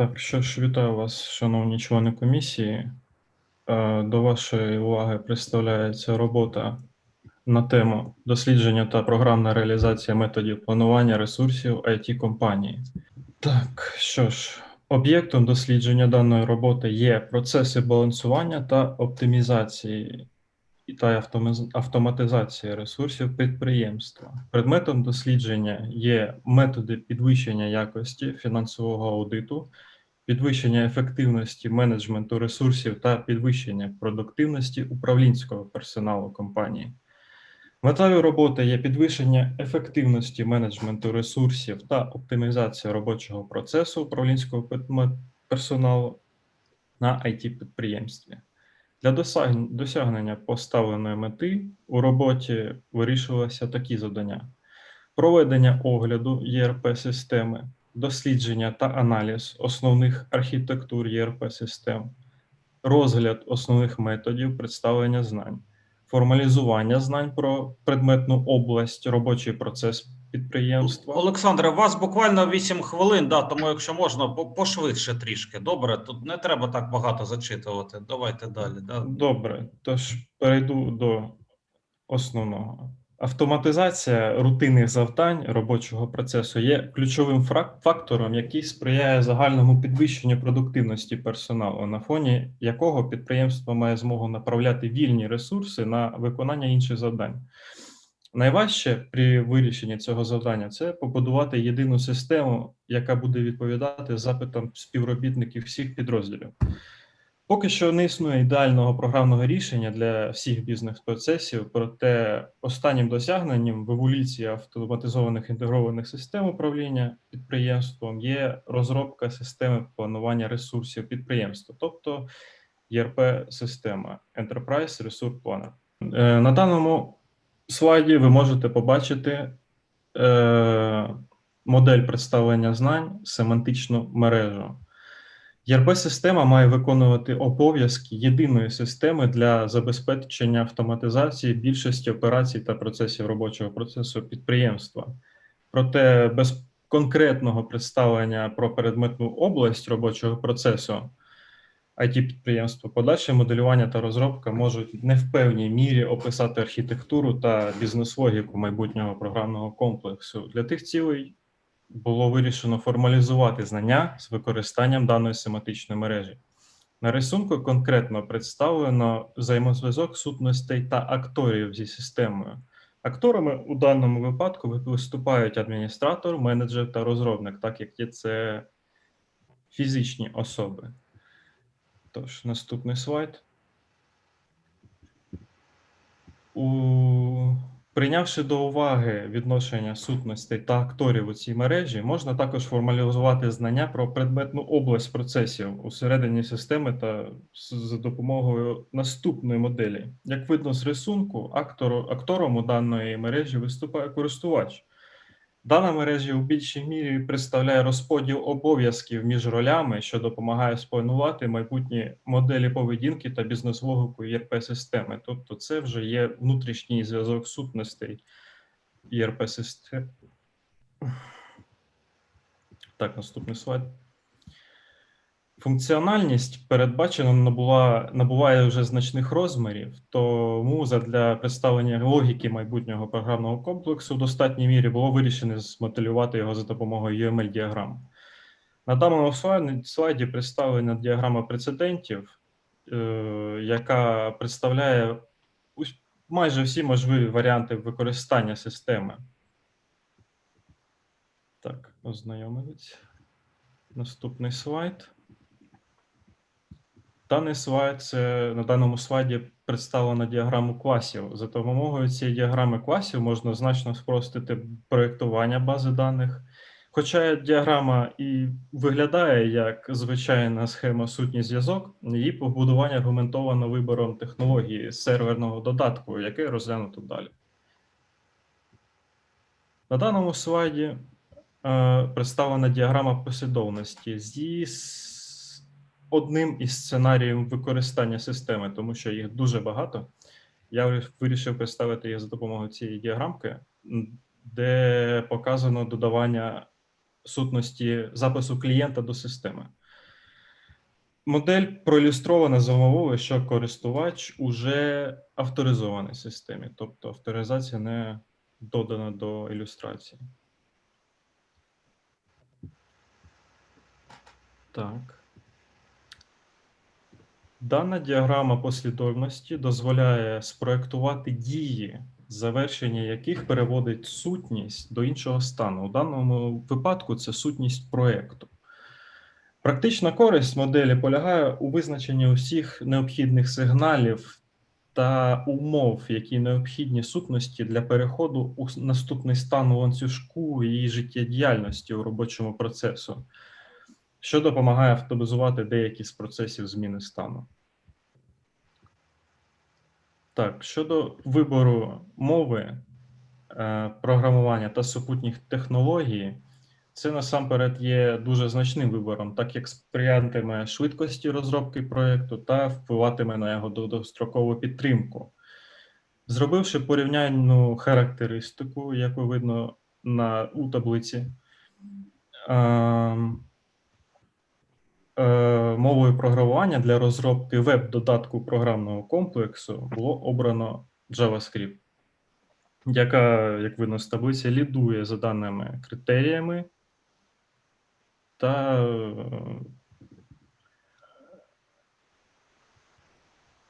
Так, що ж, вітаю вас, шановні члени комісії. Е, До вашої уваги представляється робота на тему дослідження та програмна реалізація методів планування ресурсів it компанії. Так, що ж, об'єктом дослідження даної роботи є процеси балансування та оптимізації та автоматизації ресурсів підприємства. Предметом дослідження є методи підвищення якості фінансового аудиту, підвищення ефективності менеджменту ресурсів та підвищення продуктивності управлінського персоналу компанії. Метою роботи є підвищення ефективності менеджменту ресурсів та оптимізація робочого процесу управлінського персоналу на it підприємстві. Для досягнення поставленої мети у роботі вирішувалися такі завдання: проведення огляду ЄРП-системи, дослідження та аналіз основних архітектур ЄРП-систем, розгляд основних методів представлення знань, формалізування знань про предметну область, робочий процес підприємства. Олександре, у вас буквально 8 хвилин, да, тому якщо можна, пошвидше трішки. Добре, тут не треба так багато зачитувати. Давайте далі. Да. Добре, тож перейду до основного. Автоматизація рутинних завдань робочого процесу є ключовим фактором, який сприяє загальному підвищенню продуктивності персоналу, на фоні якого підприємство має змогу направляти вільні ресурси на виконання інших завдань. Найважче при вирішенні цього завдання це побудувати єдину систему, яка буде відповідати запитам співробітників всіх підрозділів. Поки що не існує ідеального програмного рішення для всіх бізнес-процесів, проте останнім досягненням в еволюції автоматизованих інтегрованих систем управління підприємством є розробка системи планування ресурсів підприємства, тобто ЄРП-система Enterprise Resource Planner. Е, На даному слайді ви можете побачити е, модель представлення знань, семантичну мережу. ЄРП-система має виконувати обов'язки єдиної системи для забезпечення автоматизації більшості операцій та процесів робочого процесу підприємства. Проте без конкретного представлення про предметну область робочого процесу it підприємства подальше моделювання та розробка можуть не в певній мірі описати архітектуру та бізнес-логіку майбутнього програмного комплексу. Для тих цілей було вирішено формалізувати знання з використанням даної семантичної мережі. На рисунку конкретно представлено взаємозв'язок сутностей та акторів зі системою. Акторами у даному випадку виступають адміністратор, менеджер та розробник, так як є це фізичні особи. Тож, наступний слайд. У... Прийнявши до уваги відношення сутностей та акторів у цій мережі, можна також формалізувати знання про предметну область процесів усередині системи та за допомогою наступної моделі. Як видно з рисунку, актору, актором у даної мережі виступає користувач. Дана мережі у більшій мірі представляє розподіл обов'язків між ролями, що допомагає спланувати майбутні моделі поведінки та бізнес-логіку ЄРП-системи. Тобто, це вже є внутрішній зв'язок сутностей ЄРП-системи. Так, наступний слайд. Функціональність передбачена набула, набуває вже значних розмірів, тому задля представлення логіки майбутнього програмного комплексу в достатній мірі було вирішено змоделювати його за допомогою UML-діаграм. На даному слайді представлена діаграма прецедентів, е, яка представляє майже всі можливі варіанти використання системи. Так, ознайомились. Наступний слайд. Даний слайд це на даному слайді представлена діаграму класів. За допомогою цієї діаграми класів можна значно спростити проєктування бази даних. Хоча діаграма і виглядає як звичайна схема сутній зв'язок, її побудування аргументовано вибором технології серверного додатку, яке розглянуто далі. На даному слайді е, представлена діаграма послідовності зі одним із сценаріїв використання системи, тому що їх дуже багато. Я вирішив представити їх за допомогою цієї діаграмки, де показано додавання сутності запису клієнта до системи. Модель проілюстрована за умовою, що користувач уже авторизований в системі, тобто авторизація не додана до ілюстрації. Так. Дана діаграма послідовності дозволяє спроектувати дії, завершення яких переводить сутність до іншого стану. У даному випадку це сутність проекту. Практична користь моделі полягає у визначенні усіх необхідних сигналів та умов, які необхідні сутності для переходу у наступний стан у ланцюжку її життєдіяльності у робочому процесу, що допомагає автобізувати деякі з процесів зміни стану. Так, щодо вибору мови, е, програмування та супутніх технологій, це насамперед є дуже значним вибором, так як сприятиме швидкості розробки проєкту та впливатиме на його довгострокову підтримку. Зробивши порівняльну характеристику, яку видно на, у таблиці, ем, мовою програмування для розробки веб-додатку програмного комплексу було обрано JavaScript, яка, як видно з таблиці, лідує за даними критеріями та е,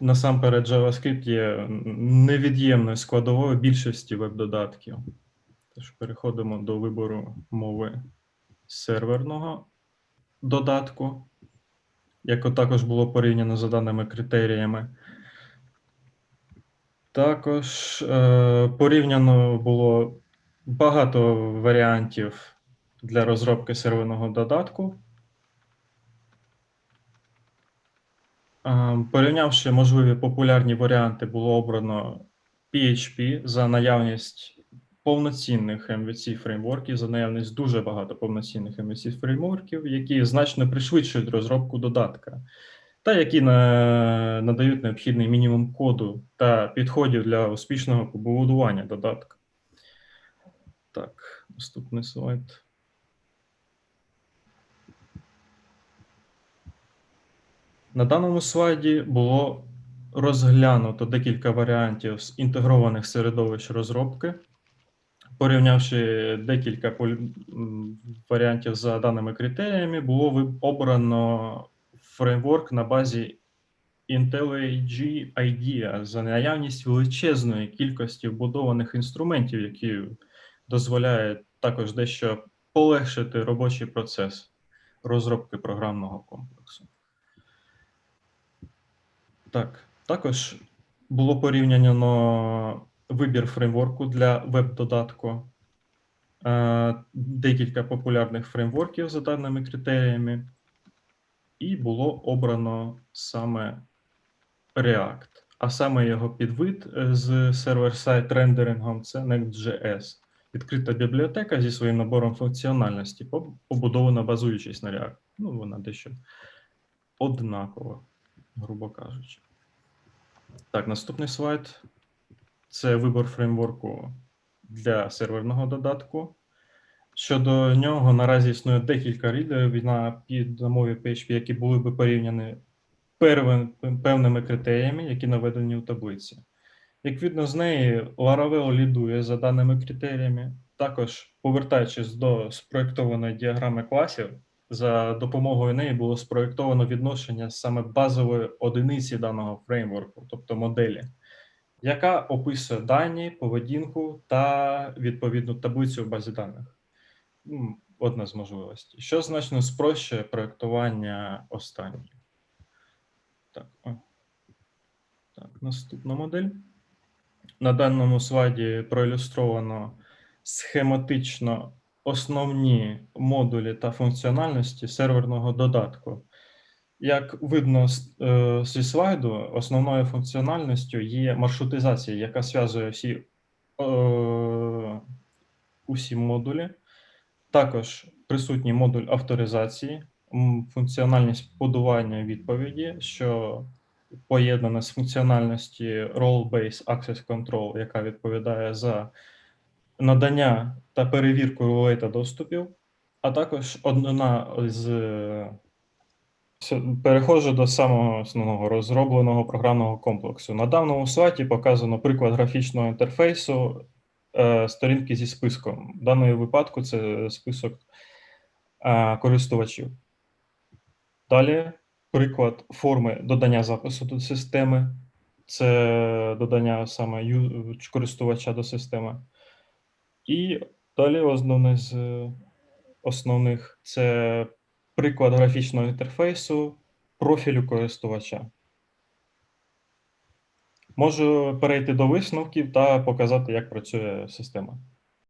насамперед JavaScript є невід'ємною складовою більшості веб-додатків. Тож переходимо до вибору мови серверного додатку, яко також було порівняно за даними критеріями. Також е, порівняно було багато варіантів для розробки серверного додатку. Е, Порівнявши можливі популярні варіанти, було обрано PHP за наявність повноцінних MVC фреймворків, за наявність дуже багато повноцінних MVC фреймворків, які значно пришвидшують розробку додатка, та які на- надають необхідний мінімум коду та підходів для успішного побудування додатка. Так, наступний слайд. На даному слайді було розглянуто декілька варіантів з інтегрованих середовищ розробки, порівнявши декілька варіантів за даними критеріями, було обрано фреймворк на базі IntelliJ IDEA за наявність величезної кількості вбудованих інструментів, які дозволяють також дещо полегшити робочий процес розробки програмного комплексу. Так, також було порівняно вибір фреймворку для веб-додатку, е, декілька популярних фреймворків за даними критеріями, і було обрано саме React, а саме його підвид е, з сервер-сайт рендерингом це Next.js. Відкрита бібліотека зі своїм набором функціональності, побудована базуючись на React. Ну, вона дещо однакова, грубо кажучи. Так, наступний слайд. Це вибор фреймворку для серверного додатку. Щодо нього наразі існує декілька рідерів на під мові PHP, які були би порівняні певними критеріями, які наведені у таблиці. Як видно з неї, Laravel лідує за даними критеріями. Також, повертаючись до спроєктованої діаграми класів, за допомогою неї було спроєктовано відношення саме базової одиниці даного фреймворку, тобто моделі, яка описує дані, поведінку та відповідну таблицю в базі даних. Одна з можливостей, що значно спрощує проєктування останньої. Так, о. так, наступна модель. На даному слайді проілюстровано схематично основні модулі та функціональності серверного додатку. Як видно е, зі слайду, основною функціональністю є маршрутизація, яка зв'язує всі, е, усі модулі. Також присутній модуль авторизації, функціональність подування відповіді, що поєднана з функціональності Role-Based Access Control, яка відповідає за надання та перевірку ролей та доступів, а також одна з Переходжу до самого основного розробленого програмного комплексу. На даному слайді показано приклад графічного інтерфейсу е, сторінки зі списком. В даному випадку це список е, користувачів. Далі приклад форми додання запису до системи. Це додання саме користувача до системи. І далі основне з е, основних це приклад графічного інтерфейсу профілю користувача. Можу перейти до висновків та показати, як працює система.